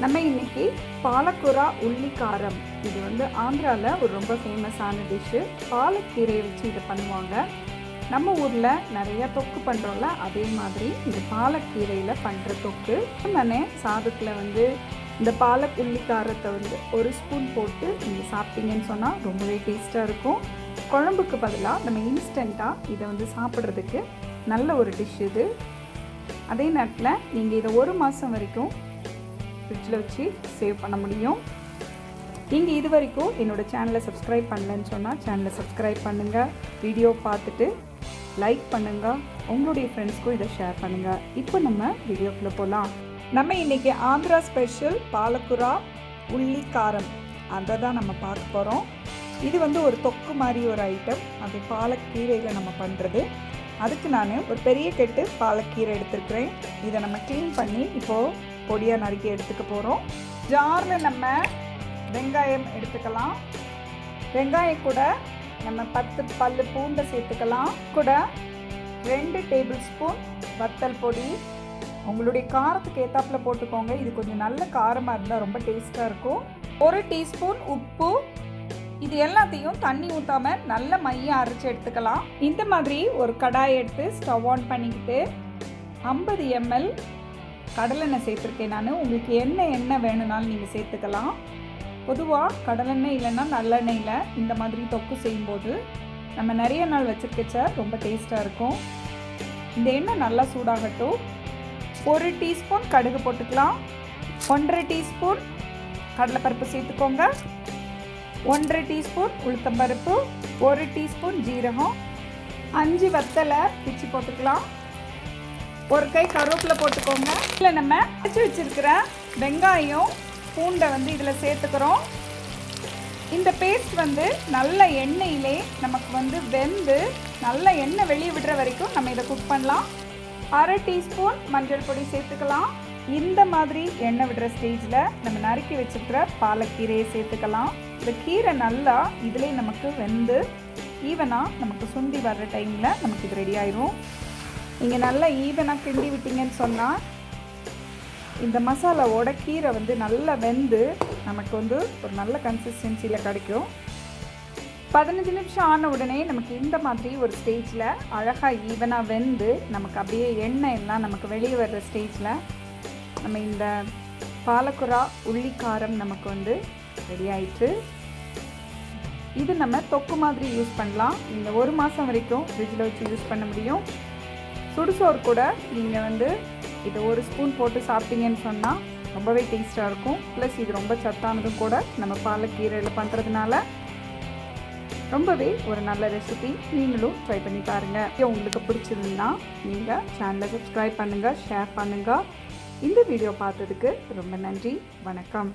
நம்ம இன்னைக்கு பாலக்கூரா உள்ளிக்காரம். இது வந்து ஆந்திராவில் ஒரு ரொம்ப ஃபேமஸான டிஷ்ஷு பாலக்கீரையை வச்சு இதை பண்ணுவாங்க. நம்ம ஊரில் நிறைய தொக்கு பண்ணுறோம்ல அதே மாதிரி இது பாலக்கீரையில் பண்ணுற தொக்கு. நான் சாதத்தில் வந்து இந்த பாலக் உள்ளிக்காரத்தை வந்து ஒரு ஸ்பூன் போட்டு நீங்கள் சாப்பிட்டீங்கன்னு சொன்னால் ரொம்பவே டேஸ்ட்டாக இருக்கும். குழம்புக்கு பதிலாக நம்ம இன்ஸ்டண்ட்டாக இதை வந்து சாப்பிட்றதுக்கு நல்ல ஒரு டிஷ் இது. அதே நேரத்தில் நீங்கள் இதை ஒரு மாதம் வரைக்கும் ஃப்ரிட்ஜில் வச்சு சேவ் பண்ண முடியும். நீங்கள் இது வரைக்கும் என்னோடய சேனலை சப்ஸ்கிரைப் பண்ணலன்னு சொன்னால் சேனலை சப்ஸ்கிரைப் பண்ணுங்கள் வீடியோ பார்த்துட்டு லைக் பண்ணுங்கள் உங்களுடைய ஃப்ரெண்ட்ஸ்க்கும் இதை ஷேர் பண்ணுங்கள் இப்போ நம்ம வீடியோக்குள்ளே போகலாம் நம்ம இன்றைக்கி ஆந்திரா ஸ்பெஷல் பாலக்குரா உள்ளி காரம். அதை தான் நம்ம பார்க்க போகிறோம் இது வந்து ஒரு தொக்கு மாதிரி ஒரு ஐட்டம் அது பாலக்கீரையில் நம்ம பண்ணுறது அதுக்கு நான் ஒரு பெரிய கெட்டு பாலக்கீரை எடுத்துருக்கிறேன். இதை நம்ம க்ளீன் பண்ணி இப்போது பொடியாக நறுக்கி எடுத்துக்க போகிறோம் ஜாரில் நம்ம வெங்காயம் எடுத்துக்கலாம். வெங்காயம் கூட நம்ம பத்து பல்லு பூண்டை சேர்த்துக்கலாம். கூட ரெண்டு டேபிள் ஸ்பூன் வத்தல் பொடி. உங்களுடைய காரத்துக்கு ஏத்தாப்புல போட்டுக்கோங்க. இது கொஞ்சம் நல்ல காரமாக இருந்தால் ரொம்ப டேஸ்ட்டாக இருக்கும். ஒரு டீஸ்பூன் உப்பு. இது எல்லாத்தையும் தண்ணி ஊற்றாம நல்ல மையம் அரைச்சி எடுத்துக்கலாம். இந்த மாதிரி ஒரு கடாய் எடுத்து ஸ்டவ் ஆன் பண்ணிக்கிட்டு ஐம்பது எம்எல் கடலெண்ணெய் சேர்த்துருக்கேன் நான். உங்களுக்கு என்ன எண்ணெய் வேணும்னாலும் நீங்கள் சேர்த்துக்கலாம். பொதுவாக கடலெண்ணெய் இல்லைன்னா நல்லெண்ணெயில் இந்த மாதிரி தொக்கு செய்யும்போது நம்ம நிறைய நாள் வச்சுருக்கச்ச ரொம்ப டேஸ்ட்டாக இருக்கும். இந்த எண்ணெய் நல்லா சூடாகட்டும். ஒரு டீஸ்பூன் கடுகு போட்டுக்கலாம். ஒன்றரை டீஸ்பூன் கடலைப்பருப்பு சேர்த்துக்கோங்க. ஒன்றரை டீஸ்பூன் உளுத்தம்பருப்பு. ஒரு டீஸ்பூன் ஜீரகம். அஞ்சு வத்தலை பிச்சு போட்டுக்கலாம். ஒரு கை கருவேப்பிலை போட்டுக்கோங்க. இதில் நம்ம அரைச்சி வச்சிருக்கிற வெங்காயம் பூண்டை வந்து இதில் சேர்த்துக்கிறோம். இந்த பேஸ்ட் வந்து நல்ல எண்ணெயிலே நமக்கு வந்து வெந்து நல்ல எண்ணெய் வெளியே விடுற வரைக்கும் நம்ம இதை குக் பண்ணலாம். அரை டீஸ்பூன் மஞ்சள் பொடி சேர்த்துக்கலாம். இந்த மாதிரி எண்ணெய் விடுற ஸ்டேஜில் நம்ம நறுக்கி வச்சுருக்கிற பாலக்கீரையை சேர்த்துக்கலாம். இந்த கீரை நல்லா இதிலே நமக்கு வெந்து ஈவனாக நமக்கு சுண்டி வர்ற டைமில் நமக்கு இது ரெடி ஆயிரும். நீங்கள் நல்லா ஈவனாக கிண்டி விட்டீங்கன்னு சொன்னால் இந்த மசாலாவோட கீரை வந்து நல்லா வெந்து நமக்கு வந்து ஒரு நல்ல கன்சிஸ்டன்சியில் கிடைக்கும். பதினஞ்சு நிமிஷம் ஆன உடனே நமக்கு இந்த மாதிரி ஒரு ஸ்டேஜில் அழகாக ஈவனாக வெந்து நமக்கு அப்படியே எண்ணெய் எல்லாம் நமக்கு வெளியே வர்ற ஸ்டேஜில் நம்ம இந்த பாலக்குரா உள்ளிக்காரம் நமக்கு வந்து ரெடி ஆயிட்டு இது நம்ம தொக்கு மாதிரி யூஸ் பண்ணலாம். நீங்கள் ஒரு மாதம் வரைக்கும் ஃப்ரிட்ஜில் வச்சு யூஸ் பண்ண முடியும். சுடுசோறு கூட நீங்கள் வந்து இதை ஒரு ஸ்பூன் போட்டு சாப்பிட்டீங்கன்னு சொன்னால் ரொம்பவே டேஸ்ட்டாக இருக்கும். ப்ளஸ் இது ரொம்ப சத்தானதும் கூட நம்ம பாலக்கீரையில் பண்ணுறதுனால ரொம்பவே ஒரு நல்ல ரெசிபி. நீங்களும் ட்ரை பண்ணி பாருங்கள் உங்களுக்கு பிடிச்சிருந்தா நீங்கள் சேனலை சப்ஸ்கிரைப் பண்ணுங்கள் ஷேர் பண்ணுங்கள் இந்த வீடியோ பார்த்ததுக்கு ரொம்ப நன்றி. வணக்கம்.